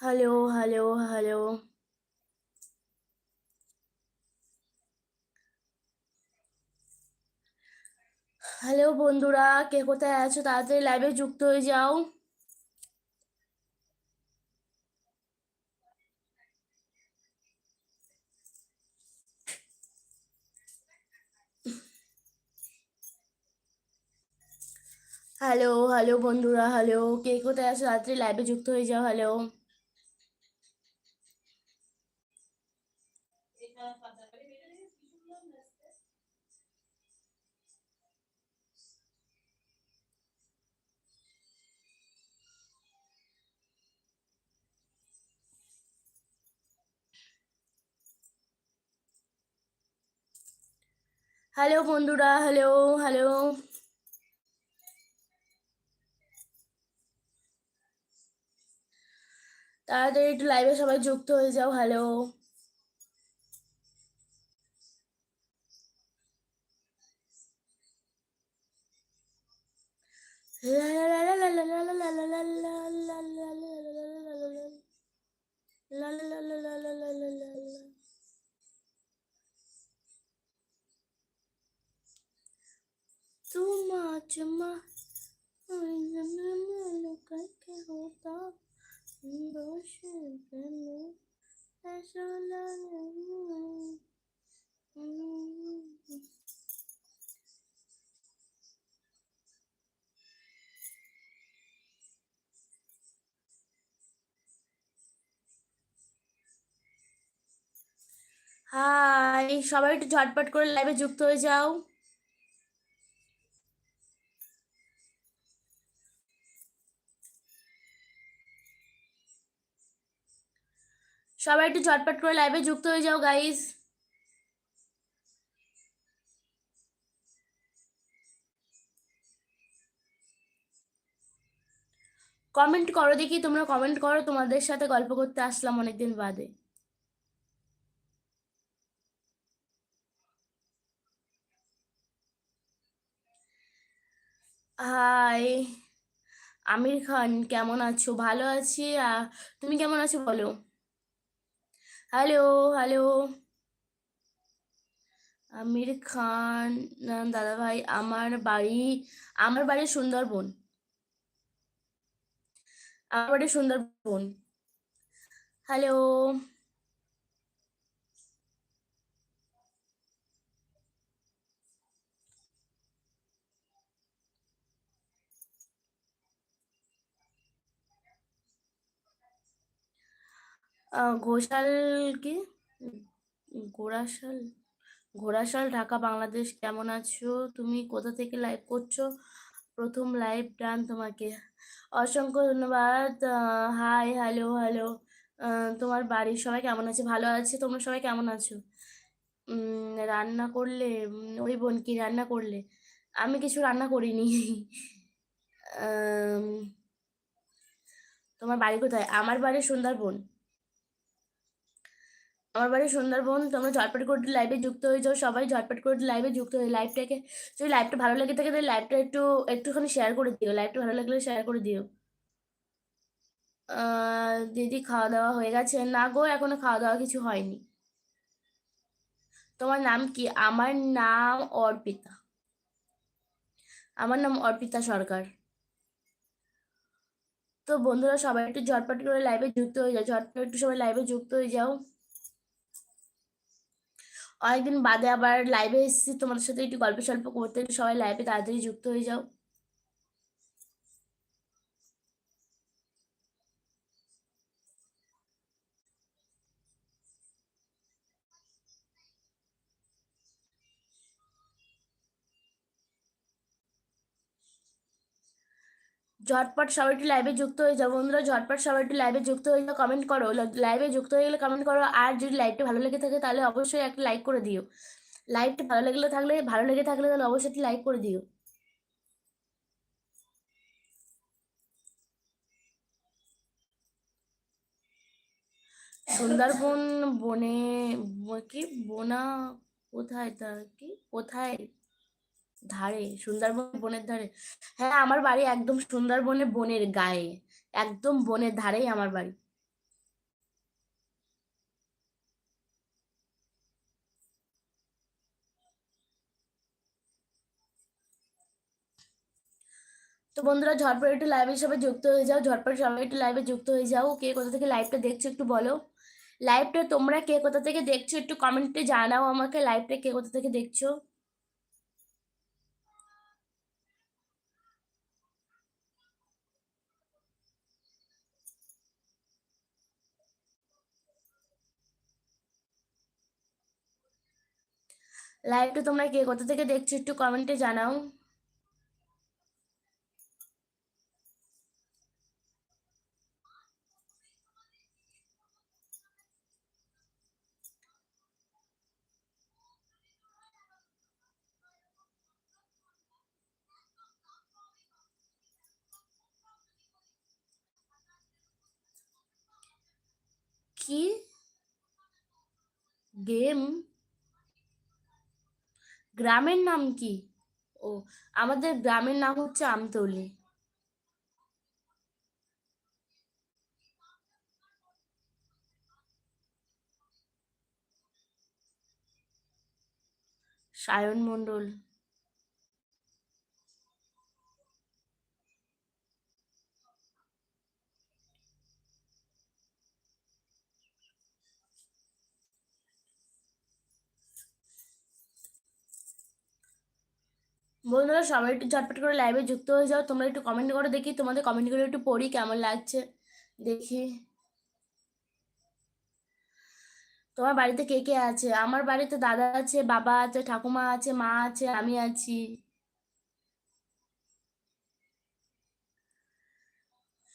hello hello hello hello বন্ধুরা, কে কোথায় আছো? তাড়াতাড়ি লাইভে যুক্ত হয়ে যাও। হ্যালো হ্যালো বন্ধুরা হ্যালো কে কোথায় আছো? তাড়াতাড়ি লাইভে যুক্ত হয়ে যাও হ্যালো হ্যালো বন্ধুরা হ্যালো হ্যালো। তাড়াতাড়ি একটু লাইভে সবাই যুক্ত হয়ে যাও হ্যালো। হ্যাঁ হাই সবাই একটু ঝটপট করে লাইভে যুক্ত হয়ে যাও। সবাই একটু ঝটপট করে লাইভে যুক্ত হয়ে যাও গাইস কমেন্ট করো দেখি, তোমরা কমেন্ট করো, তোমাদের সাথে গল্প করতে আসলাম অনেকদিন বাদে। হাই আমির খান, কেমন আছো? ভালো আছি? তুমি কেমন আছো বলো? হ্যালো হ্যালো আমির খান দাদা ভাই, আমার বাড়ি আমার বাড়ি সুন্দরবন। আমার বাড়ি সুন্দরবন। হ্যালো ঘোষাল কি ঘোড়াশাল? ঘোড়াশাল, ঢাকা, বাংলাদেশ, কেমন আছো? তুমি কোথা থেকে লাইভ করছ? প্রথম লাইভ ডান তোমাকে। অসংখ্য ধন্যবাদ। হাই হ্যালো হ্যালো তোমার বাড়ির সবাই কেমন আছে? ভালো আছে? তোমরা সবাই কেমন আছো? রান্না করলে ওই বোন কি রান্না করলে? আমি কিছু রান্না করিনি। তোমার বাড়ি কোথায়? আমার বাড়ি সুন্দরবন। আমার বাড়ি সুন্দরবন, তোমরা ঝটপট করে লাইভে যুক্ত হয়ে যাও, সবাই ঝটপট করে লাইভে যুক্ত হয়ে লাইভটাকে যদি লাইভটা ভালো লেগে থাকে, তাহলে লাইভটা একটু, একটুখানি শেয়ার করে দিও লাইভটা ভালো লাগলে শেয়ার করে দিও। দিদি খাওয়া দাওয়া হয়ে গেছে। না গো, এখনও খাওয়া দাওয়া কিছু হয়নি। তোমার নাম কি? আমার নাম অর্পিতা। আমার নাম অর্পিতা সরকার। তো বন্ধুরা, সবাই একটু ঝটপট করে লাইভে যুক্ত হয়ে যাও, ঝটপট একটু সবাই লাইভে যুক্ত হয়ে যাও। অনেকদিন বাদে আবার লাইভে এসেছি, তোমাদের সাথে একটু গল্প সল্প করতে সবাই লাইভে তাড়াতাড়ি যুক্ত হয়ে যাও। ঝটপট সবাই একটু লাইভে যুক্ত হয়ে যাও। বন্ধুরা, ঝটপট সবাই একটু লাইভে যুক্ত হয়ে যাও কমেন্ট করো। লাইভে যুক্ত হয়ে গেলে কমেন্ট করো। আর যদি লাইভটা ভালো লেগে থাকে তাহলে অবশ্যই একটা লাইক করে দিও। লাইভটা ভালো লাগলে থাকলে, ভালো লেগে থাকলে তাহলে অবশ্যই একটি লাইক করে দিও। সুন্দরবন বনে কি? বোনা কোথায় তার? কি? কোথায়? ধারে, সুন্দরবন বনের ধারে। হ্যাঁ আমার বাড়ি একদম সুন্দরবনে বনের গায়ে। একদম বনের ধারেই আমার বাড়ি। তো বন্ধুরা ঝটপট একটু লাইভের সবাই যুক্ত হয়ে যাও। ঝটপট সবাই একটু লাইভে যুক্ত হয়ে যাও। কে কোথা থেকে লাইভটা দেখছ একটু বলো। লাইভটা তোমরা কে কোথা থেকে দেখছ একটু কমেন্টে জানাও আমাকে। লাইভটা কে কোথা থেকে দেখছ? লাইভটা তোমরা কে? কোথা থেকে দেখছ? একটু কমেন্টে জানাও। কি? গেম গ্রামের নাম কি? ও আমাদের গ্রামের নাম হচ্ছে আমতলি। সায়ন মণ্ডল। বন্ধুরা, সবাই একটু ঝটপট করে লাইভে যুক্ত হয়ে যাও। তোমরা একটু কমেন্ট করে দেখি তোমাদের কমেন্টগুলো একটু পড়ি, কেমন লাগছে? দেখি। তোমার বাড়িতে কে কে আছে? আমার বাড়িতে দাদা আছে, বাবা আছে, ঠাকুমা আছে, মা আছে, আমি আছি।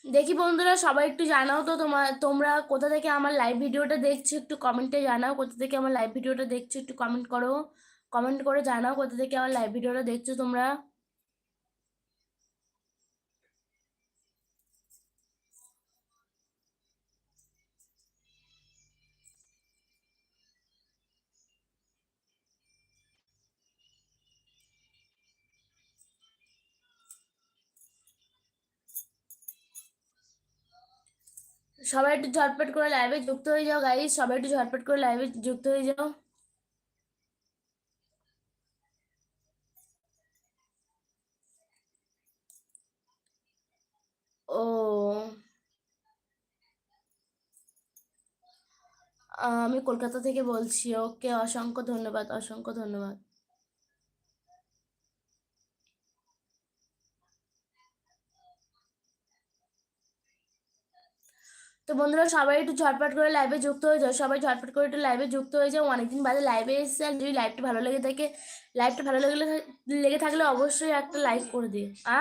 দেখি বন্ধুরা, সবাই একটু জানাও তো তোমার, তোমরা কোথা থেকে আমার লাইভ ভিডিওটা দেখছ? একটু কমেন্টে জানাও, কোথা থেকে আমার লাইভ ভিডিওটা দেখছ? একটু কমেন্ট করো। কমেন্ট করে জানাও কোথা থেকে আমার লাইভ ভিডিওটা দেখছ তোমরা। সবাই একটু ঝটপট করে লাইভে যুক্ত হয়ে যাও গাইজ সবাই একটু ঝটপট করে লাইভে যুক্ত হয়ে যাও ও আমি কলকাতা থেকে বলছি, ওকে অসংখ্য ধন্যবাদ অসংখ্য ধন্যবাদ। তো বন্ধুরা, সবাই একটু ঝটপট করে লাইভে যুক্ত হয়ে যাও। সবাই ঝটপট করে একটু লাইভে যুক্ত হয়ে যাও। অনেকদিন বাদে লাইভে এসেছে আর যদি লাইভটা ভালো লেগে থাকে লাইভটা ভালো লেগে লেগে থাকলে অবশ্যই একটা লাইক করে দিও। আ